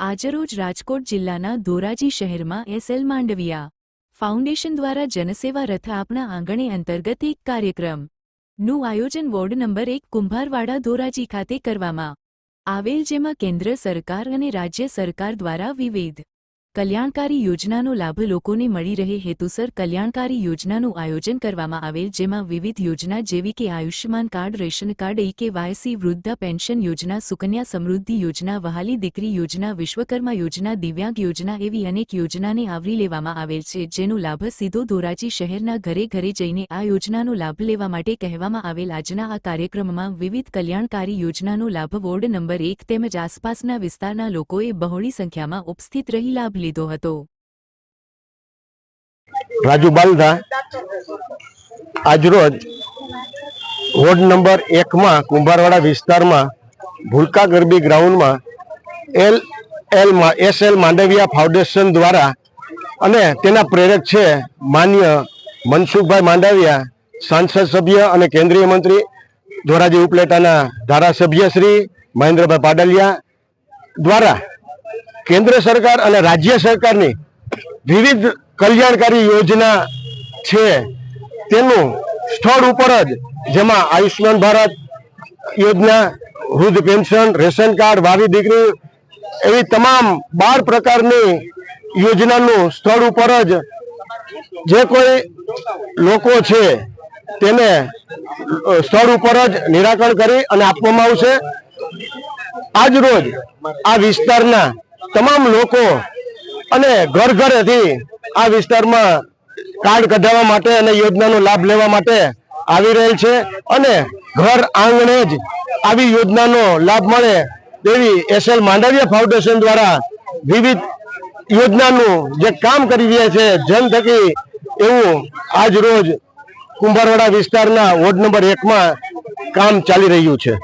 આજરોજ રાજકોટ જિલ્લાના ધોરાજી શહેરમાં એસએલ માંડવિયા ફાઉન્ડેશન દ્વારા જનસેવા રથ આપના આંગણે અંતર્ગત એક કાર્યક્રમનું આયોજન વોર્ડ નંબર એક કુંભારવાડા ધોરાજી ખાતે કરવામાં આવેલ, જેમાં કેન્દ્ર સરકાર અને રાજ્ય સરકાર દ્વારા વિવિધ કલ્યાણકારી યોજનાનો લાભ લોકોને મળી રહે હેતુસર કલ્યાણકારી યોજનાનું આયોજન કરવામાં આવેલ, જેમાં વિવિધ યોજના જેવી કે Ayushman card, ration card e K Y C વૃદ્ધા pension યોજના, સુકન્યા સમૃદ્ધિ યોજના, વહાલી દીકરી યોજના, વિશ્વકર્મા યોજના, દિવ્યાંગ યોજના એવી અનેક યોજનાને આવરી લેવામાં આવેલ છે, જેનો લાભ સીધો ધોરાજી શહેરના ઘરે ઘરે જઈને આ યોજનાનો લાભ લેવા માટે કહેવામાં આવેલ. આજના આ કાર્યક્રમમાં વિવિધ કલ્યાણકારી યોજનાનો લાભ વોર્ડ નંબર એક તેમજ આસપાસના વિસ્તારના લોકોએ બહોળી સંખ્યામાં ઉપસ્થિત રહી લાભ લીધો હતો. રાજુ બાલધા આજરોજ વોર્ડ નંબર એકમાં કુંભારવાડા વિસ્તારમાં ભૂલકા ગરબી ગ્રાઉન્ડમાં L L S L Mandaviya foundation દ્વારા અને તેના પ્રેરક છે માન્ય મનસુખભાઈ માંડવિયા, સાંસદ સભ્ય અને કેન્દ્રીય મંત્રી ધોરાજી ઉપલેટાના ધારાસભ્ય શ્રી મહેન્દ્રભાઈ પાડલિયા દ્વારા કેન્દ્ર સરકાર અને રાજ્ય સરકારની વિવિધ કલ્યાણકારી યોજના છે. તેનું સ્થળ ઉપર જ જેમાં આયુષ્યમાન ભારત યોજના, વૃદ્ધ પેન્શન, રેશન કાર્ડ, વાવી દીકરી એવી તમામ બાર પ્રકારની યોજનાનું સ્થળ ઉપર જ જે કોઈ લોકો છે તેને સ્થળ ઉપર જ નિરાકરણ કરી અને આપવામાં આવશે. આજ રોજ આ વિસ્તારના તમામ લોકો અને ઘર ઘરેથી આ વિસ્તારમાં કાર્ડ કઢાવવા માટે અને યોજનાનો લાભ લેવા માટે આવી રહેલ છે અને ઘર આંગણે જ આવી યોજનાનો લાભ મળે તેવી એસએલ માંડવિયા ફાઉન્ડેશન દ્વારા વિવિધ યોજનાનું જે કામ કરી રહ્યા છે જન થકી એવું આજ રોજ કુંભારવાડા વિસ્તારના વોર્ડ નંબર એકમાં કામ ચાલી રહ્યું છે.